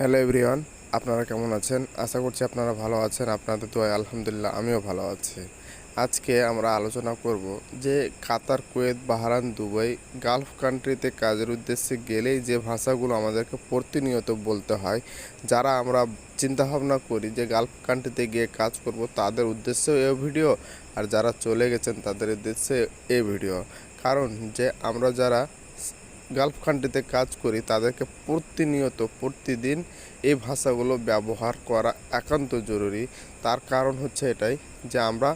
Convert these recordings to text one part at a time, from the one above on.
Hello everyone, আপনারা কেমন আছেন? আশা করছি আপনারা ভালো আছেন, আপনাদের দোয়ায় আলহামদুলিল্লাহ আমিও ভালো আছি। আজকে আমরা আলোচনা করব যে Qatar, Kuwait Bahrain Dubai gulf কান্ট্রিতে কাজের উদ্দেশ্যে গেলেই যে ভাষাগুলো আমাদেরকে প্রতিনিয়ত বলতে হয়, যারা আমরা চিন্তাভাবনা করি যে গালফ কান্ট্রিতে গিয়ে কাজ করব তাদের উদ্দেশ্যেও এ ভিডিও, আর যারা চলে গেছেন তাদের উদ্দেশ্যে এ ভিডিও। কারণ যে আমরা যারা গালফ কান্ট্রিতে কাজ করি, তাদেরকে প্রতিনিয়ত প্রতিদিন এই ভাষাগুলো ব্যবহার করা একান্ত জরুরি। তার কারণ হচ্ছে এটাই যে আমরা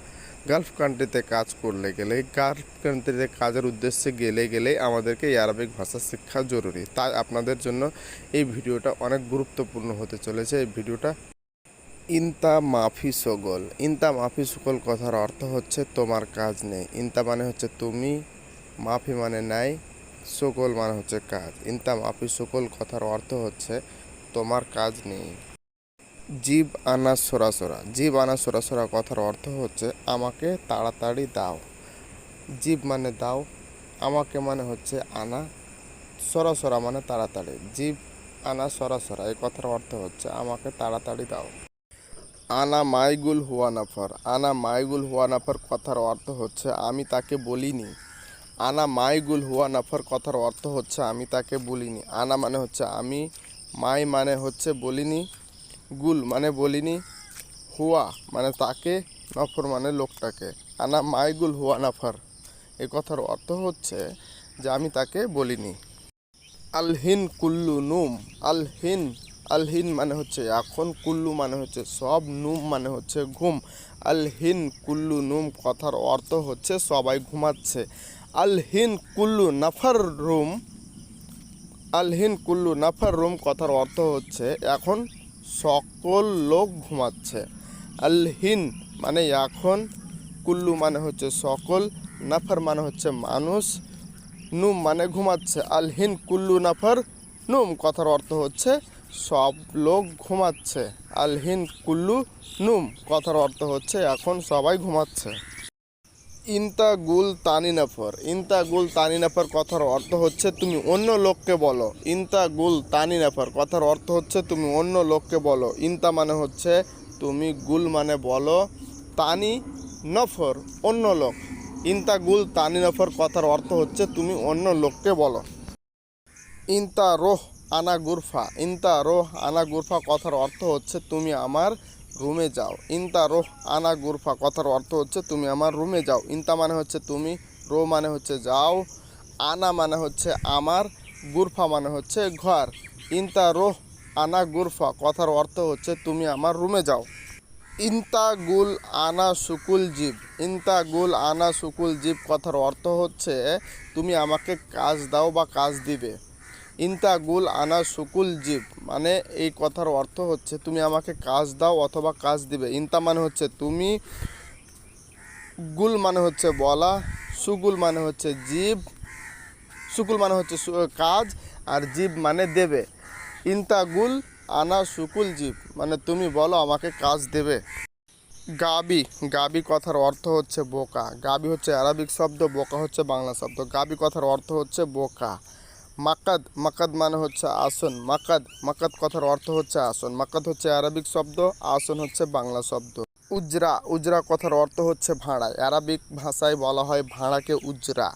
গালফ কান্ট্রিতে কাজ করলে গেলে গালফ কান্ট্রিতে কাজের উদ্দেশ্যে গেলে গেলে আমাদেরকে আরবিক ভাষা শিক্ষা জরুরি। তাই আপনাদের জন্য এই ভিডিওটা অনেক গুরুত্বপূর্ণ হতে চলেছে। এই ভিডিওটা ইনতা মাফি সগল ইনতা মাফি সকল কথার অর্থ হচ্ছে তোমার কাজ নেই। ইনতা মানে হচ্ছে তুমি, মাফি মানে নাই। সকল মানে হচ্ছে কাজ। ইনতা মাফি সকল কথার অর্থ হচ্ছে তোমার কাজ নেই। জীব আনা সরাসরা জীব আনা সরাসরা কথার অর্থ হচ্ছে আমাকে তাড়াতাড়ি দাও। জীব মানে দাও, আমাকে মানে হচ্ছে আনা সরাসরা মানে তাড়াতাড়ি। জীব আনা সরাসরা এই কথার অর্থ হচ্ছে আমাকে তাড়াতাড়ি দাও। আনা মাইগুল হুয়া নাফার। আনা মাইগুল হুয়া নাফার কথার অর্থ হচ্ছে আমি তাকে বলিনি। আনা মাইগুল হুয়া নাফার কথার অর্থ হচ্ছে আমি তাকে বলিনি। আনা মানে হচ্ছে আমি, মাই মানে হচ্ছে বলিনি, গুল মানে বলিনি, হুয়া মানে তাকে, নফর মানে লোকটাকে। আনা মাইগুল হুয়া নাফার। এ কথার অর্থ হচ্ছে যে আমি তাকে বলিনি। আলহিন কুল্লু নুম আলহিন আলহিন মানে হচ্ছে এখন, কুল্লু মানে হচ্ছে সব, নুম মানে হচ্ছে ঘুম। আলহিন কুল্লু নুম কথার অর্থ হচ্ছে সবাই ঘুমাচ্ছে। আলহিন কুল্লু নাফার রুম, আলহিন কুল্লু নাফার রুম কথার অর্থ হচ্ছে, এখন সকল লোক ঘুমাচ্ছে। আলহিন মানে এখন, কুল্লু মানে হচ্ছে সকল, নাফার মানে হচ্ছে মানুষ, নুম মানে ঘুমাচ্ছে। আলহিন কুল্লু নাফার নুম কথার অর্থ হচ্ছে, সব লোক ঘুমাচ্ছে। আলহিন কুল্লু নুম কথার অর্থ হচ্ছে, এখন সবাই ঘুমাচ্ছে। ইনতা গুল তানিনাফর। ইনতা গুল তানিনাফর কথার অর্থ হচ্ছে তুমি অন্য লোককে বলো। ইনতা গুল তানিনাফর কথার অর্থ হচ্ছে তুমি অন্য লোককে বলো। ইনতা মানে হচ্ছে তুমি গুল মানে বলো তানি নফর অন্য লোক। ইনতা গুল তানি নফর কথার অর্থ হচ্ছে তুমি অন্য লোককে বলো। ইনতা রোহ আনা গুরফা। ইনতা রোহ আনা গুরফা কথার অর্থ হচ্ছে তুমি আমার রুমে যাও। ইনতা রোহ আনা গুরফা, কথার অর্থ হচ্ছে তুমি আমার রুমে যাও। ইনতা মানে হচ্ছে তুমি, রো মানে হচ্ছে যাও। আনা মানে হচ্ছে আমার, গুরফা মানে হচ্ছে ঘর। ইনতা রোহ আনা গুরফা, কথার অর্থ হচ্ছে তুমি আমার রুমে যাও। ইনতা গুল আনা সুকুল জীব। ইনতা গুল আনা সুকুল জীব, কথার অর্থ হচ্ছে তুমি আমাকে কাজ দাও বা কাজ দিবে। ইনতা গুল আনা সুকুল জীব। মানে এই কথার অর্থ হচ্ছে, তুমি আমাকে কাজ দাও অথবা কাজ দিবে। ইনতা মানে হচ্ছে, তুমি গুল মানে হচ্ছে বলা, সুগুল মানে হচ্ছে জীব। সুকুল মানে হচ্ছে কাজ, আর জীব মানে দেবে। ইনতাগুল আনা সুকুল জীব মানে তুমি বলো আমাকে কাজ দেবে। গাবি গাবি কথার অর্থ হচ্ছে বোকা। গাবি হচ্ছে আরবিক শব্দ, বোকা হচ্ছে বাংলা শব্দ। গাবি কথার অর্থ হচ্ছে বোকা। মাকাদ মাকাদ মানে হচ্ছে আসন। মাকাদ মাকাদ কথার অর্থ হচ্ছে আসন। মাকাদ হচ্ছে আরবিক শব্দ, আসন হচ্ছে বাংলা শব্দ। উজরা উজরা কথার অর্থ হচ্ছে ভাড়া। আরবিক ভাষায় বলা হয় ভাড়াকে উজরা।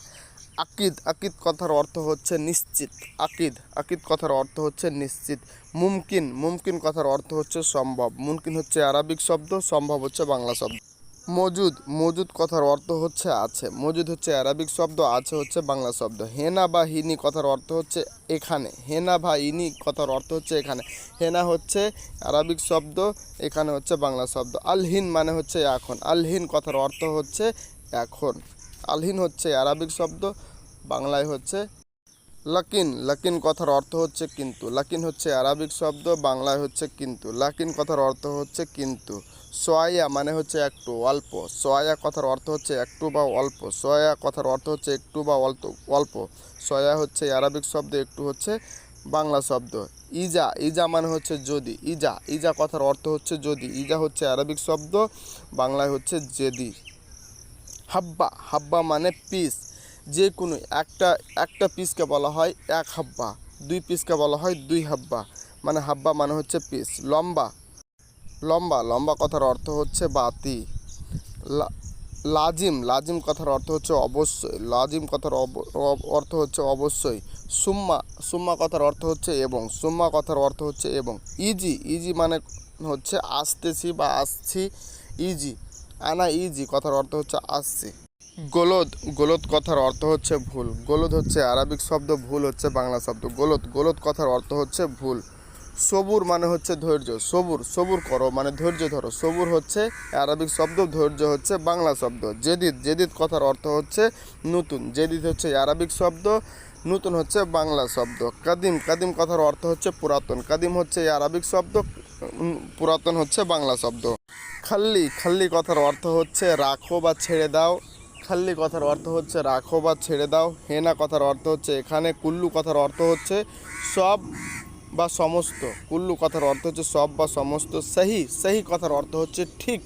আকিদ আকিদ কথার অর্থ হচ্ছে নিশ্চিত। আকিদ আকিদ কথার অর্থ হচ্ছে নিশ্চিত। মুমকিন মুমকিন কথার অর্থ হচ্ছে সম্ভব। মুমকিন হচ্ছে আরবিক শব্দ, সম্ভব হচ্ছে বাংলা শব্দ। মজুদ মজুদ কথার অর্থ হচ্ছে আছে। মজুদ হচ্ছে আরবিক শব্দ, আছে হচ্ছে বাংলা শব্দ। হেনা বা হিনি কথার অর্থ হচ্ছে এখানে। হেনা বা ইনি কথার অর্থ হচ্ছে এখানে। হেনা হচ্ছে আরবিক শব্দ, এখানে হচ্ছে বাংলা শব্দ। আলহিন মানে হচ্ছে এখন। আলহিন কথার অর্থ হচ্ছে এখন। আলহিন হচ্ছে আরবিক শব্দ, বাংলায় হচ্ছে লাকিন লাকিন কথার অর্থ হচ্ছে কিন্তু। লাকিন হচ্ছে আরবিক শব্দ, বাংলায় হচ্ছে কিন্তু। লাকিন কথার অর্থ হচ্ছে কিন্তু। সোয়া মানে হচ্ছে একটু, অল্প। সোয়া কথার অর্থ হচ্ছে একটু বা অল্প। সোয়া কথার অর্থ হচ্ছে একটু বা অল্প অল্প। সোয়া হচ্ছে আরবিক শব্দ, একটু হচ্ছে বাংলা শব্দ। ইজা ইজা মানে হচ্ছে যদি। ইজা ইজা কথার অর্থ হচ্ছে যদি। ইজা হচ্ছে আরবিক শব্দ, বাংলায় হচ্ছে যেদি হাব্বা হাব্বা মানে পিস। যে কোনো একটা একটা পিসকে বলা হয় এক হাব্বা, দুই পিসকে বলা হয় দুই হাব্বা। মানে হাব্বা মানে হচ্ছে পিস লম্বা। লম্বা লম্বা কথার অর্থ হচ্ছে বাতি। লাজিম লাজিম কথার অর্থ হচ্ছে অবশ্যই। লাজিম কথার অর্থ হচ্ছে অবশ্যই। সুম্মা সুম্মা কথার অর্থ হচ্ছে এবং। সুম্মা কথার অর্থ হচ্ছে এবং। ইজি ইজি মানে হচ্ছে আসতেছি বা আসছি, ইজি। আনা ইজি কথার অর্থ হচ্ছে আসছি। গোলদ গোলদ কথার অর্থ হচ্ছে ভুল। গোলদ হচ্ছে আরবিক শব্দ, ভুল হচ্ছে বাংলা শব্দ। গোলদ গোলদ কথার অর্থ হচ্ছে ভুল। সবুর মানে হচ্ছে ধৈর্য। সবুর সবুর করো মানে ধৈর্য ধরো। সবুর হচ্ছে আরবিক শব্দ, ধৈর্য হচ্ছে বাংলা শব্দ। জেদিদ জেদিদ কথার অর্থ হচ্ছে নতুন। জেদিদ হচ্ছে আরবিক শব্দ, নতুন হচ্ছে বাংলা শব্দ। কাদিম কাদিম কথার অর্থ হচ্ছে পুরাতন। কাদিম হচ্ছে আরবিক শব্দ পুরাতন হচ্ছে বাংলা শব্দ। খাল্লি খাল্লি কথার অর্থ হচ্ছে রাখো বা ছেড়ে দাও। খাল্লি কথার অর্থ হচ্ছে রাখো বা ছেড়ে দাও হেনা কথার অর্থ হচ্ছে এখানে কুল্লু কথার অর্থ হচ্ছে সব বা সমস্ত কুল্লু কথার অর্থ হচ্ছে সব বা সমস্ত সহি সহি কথার অর্থ হচ্ছে ঠিক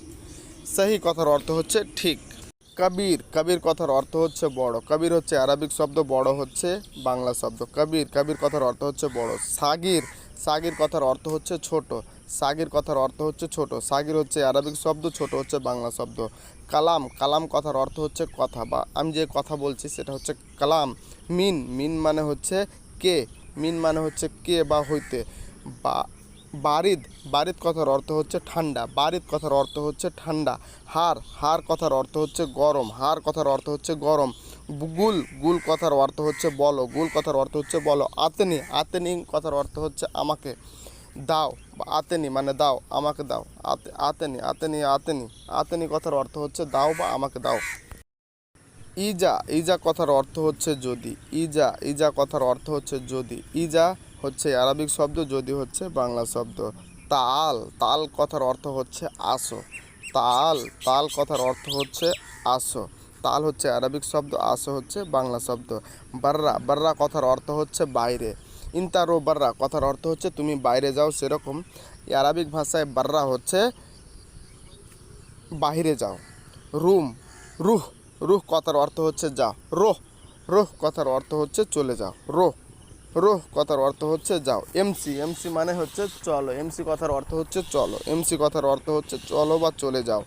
সহি কথার অর্থ হচ্ছে ঠিক কবির কবির কথার অর্থ হচ্ছে বড় কবির হচ্ছে আরবিক শব্দ বড় হচ্ছে বাংলা শব্দ কবির কবির কথার অর্থ হচ্ছে বড় সাগির সাগির কথার অর্থ হচ্ছে ছোট সাগির কথার অর্থ হচ্ছে ছোট সাগির হচ্ছে আরবিক শব্দ ছোট হচ্ছে বাংলা শব্দ কালাম কালাম কথার অর্থ হচ্ছে কথা বা আমি যে কথা বলছি সেটা হচ্ছে কালাম, মিন মিন মানে হচ্ছে কে, মিন মানে হচ্ছে কে বা হইতে, বা, বারিদ বারিদ কথার অর্থ হচ্ছে ঠান্ডা, বারিদ কথার অর্থ হচ্ছে ঠান্ডা, হার হার কথার অর্থ হচ্ছে গরম, হার কথার অর্থ হচ্ছে গরম, গুল গুল কথার অর্থ হচ্ছে বলো, গুল কথার অর্থ হচ্ছে বলো, আতেনি আতেনি কথার অর্থ হচ্ছে আমাকে দাও, বা আতেনি মানে দাও, আমাকে দাও। আতে, আতেনি আতেনি আতেনি। আতেনি কথার অর্থ হচ্ছে দাও বা আমাকে দাও। ইজা ইজা কথার অর্থ হচ্ছে যদি। ইজা ইজা কথার অর্থ হচ্ছে যদি। ইজা হচ্ছে আরবিক শব্দ, যদি হচ্ছে বাংলা শব্দ। তাল তাল কথার অর্থ হচ্ছে আসো। তাল তাল কথার অর্থ হচ্ছে আসো। তাল হচ্ছে আরবিক শব্দ, আসো হচ্ছে বাংলা শব্দ। বার্রা বার্রা কথার অর্থ হচ্ছে বাইরে। ইন্তারো বার্রা। কথার অর্থ হচ্ছে তুমি বাইরে যাও সেরকম। আরবিক ভাষায় বার্রা হচ্ছে বাইরে যাও। রুম, রুহ রুহ কথার অর্থ হচ্ছে যাও রোহ রোহ কথার অর্থ হচ্ছে চলে যাও। রোহ রোহ কথার অর্থ হচ্ছে যাও। এমসি এমসি মানে হচ্ছে চলো। এমসি কথার অর্থ হচ্ছে চলো। এমসি কথার অর্থ হচ্ছে চলো বা চলে যাও।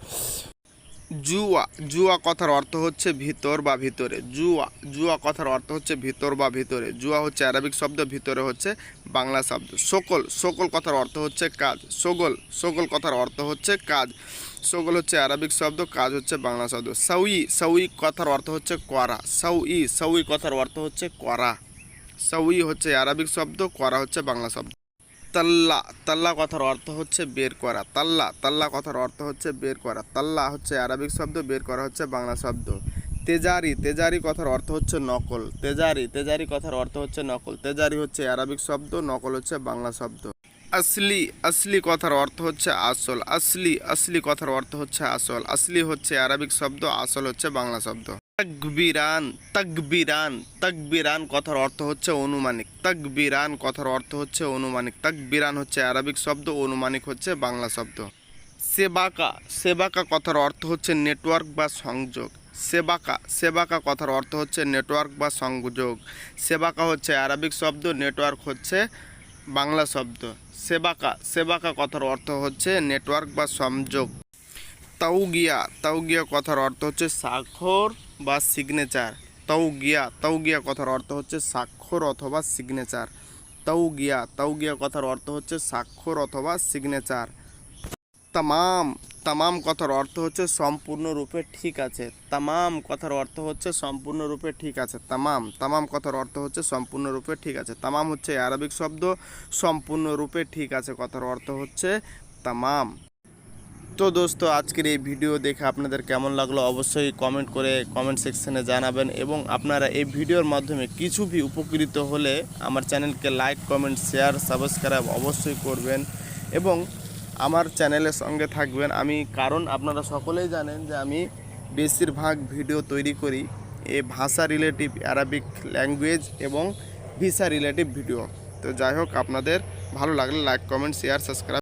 জুয়া জুয়া কথার অর্থ হচ্ছে ভিতর বা ভিতরে। জুয়া জুয়া কথার অর্থ হচ্ছে ভিতর বা ভিতরে। জুয়া হচ্ছে আরবিক শব্দ, ভিতরে হচ্ছে বাংলা শব্দ। সকল সকল কথার অর্থ হচ্ছে কাজ। সগল সকল কথার অর্থ হচ্ছে কাজ। সগল হচ্ছে আরবিক শব্দ, কাজ হচ্ছে বাংলা শব্দ। সাউই সাউই কথার অর্থ হচ্ছে করা। সাউই সাউই কথার অর্থ হচ্ছে করা। সাউই হচ্ছে আরবিক শব্দ, করা হচ্ছে বাংলা শব্দ। তাল্লা তাল্লা কথার অর্থ হচ্ছে বের করা। তাল্লা তাল্লা কথার অর্থ হচ্ছে বের করা। তাল্লা হচ্ছে আরবিক শব্দ, বের করা হচ্ছে বাংলা শব্দ। তেজারি তেজারি কথার অর্থ হচ্ছে নকল। তেজারি তেজারি কথার অর্থ হচ্ছে নকল। তেজারি হচ্ছে আরবিক শব্দ, নকল হচ্ছে বাংলা শব্দ। আসলি আসলি কথার অর্থ হচ্ছে আসল। আসলি আসলি কথার অর্থ হচ্ছে আসল। আসলি হচ্ছে আরবিক শব্দ, আসল হচ্ছে বাংলা শব্দ। তাকবিরান তাকবিরান তাকবিরান কথার অর্থ হচ্ছে অনুমানিক। তাকবিরান কথার অর্থ হচ্ছে অনুমানিক। তাকবিরান হচ্ছে আরবিক শব্দ, অনুমানিক হচ্ছে বাংলা শব্দ। সেবাকা সেবাকা কথার অর্থ হচ্ছে নেটওয়ার্ক বা সংযোগ। সেবাকা সেবাকা কথার অর্থ হচ্ছে নেটওয়ার্ক বা সংযোগ। সেবাকা হচ্ছে আরবিক শব্দ, নেটওয়ার্ক হচ্ছে বাংলা শব্দ। সেবাকা সেবাকা কথার অর্থ হচ্ছে নেটওয়ার্ক বা সংযোগ। তাউগিয়া তাউগিয়া কথার অর্থ হচ্ছে স্বাক্ষর বা সিগনেচার তাউগিয়া তাউগিয়া কথার অর্থ হচ্ছে স্বাক্ষর অথবা সিগনেচার তাউগিয়া তাউগিয়া কথার অর্থ হচ্ছে স্বাক্ষর অথবা সিগনেচার তামাম তামাম কথার অর্থ হচ্ছে সম্পূর্ণরূপে ঠিক আছে। তামাম কথার অর্থ হচ্ছে সম্পূর্ণরূপে ঠিক আছে। তামাম তামাম কথার অর্থ হচ্ছে সম্পূর্ণরূপে ঠিক আছে। তামাম হচ্ছে আরবিক শব্দ, সম্পূর্ণরূপে ঠিক আছে কথার অর্থ হচ্ছে তামাম। তো দোস্ত, আজকের এই ভিডিও দেখে আপনাদের কেমন লাগল অবশ্যই কমেন্ট করে কমেন্ট সেকশনে জানাবেন এবং আপনারা এই ভিডিওর মাধ্যমে কিছু ভি উপকৃত হলে আমার চ্যানেলকে লাইক কমেন্ট শেয়ার সাবস্ক্রাইব অবশ্যই করবেন এবং আমার চ্যানেলের সঙ্গে থাকবেন। আমি কারণ আপনারা সকলেই জানেন যে আমি বেশিরভাগ ভিডিও তৈরি করি এই ভাষা রিলেটিভ অ্যারাবিক ল্যাঙ্গুয়েজ এবং ভিসা রিলেটিভ ভিডিও তো যাই হোক, আপনাদের ভালো লাগলে লাইক কমেন্ট শেয়ার সাবস্ক্রাইব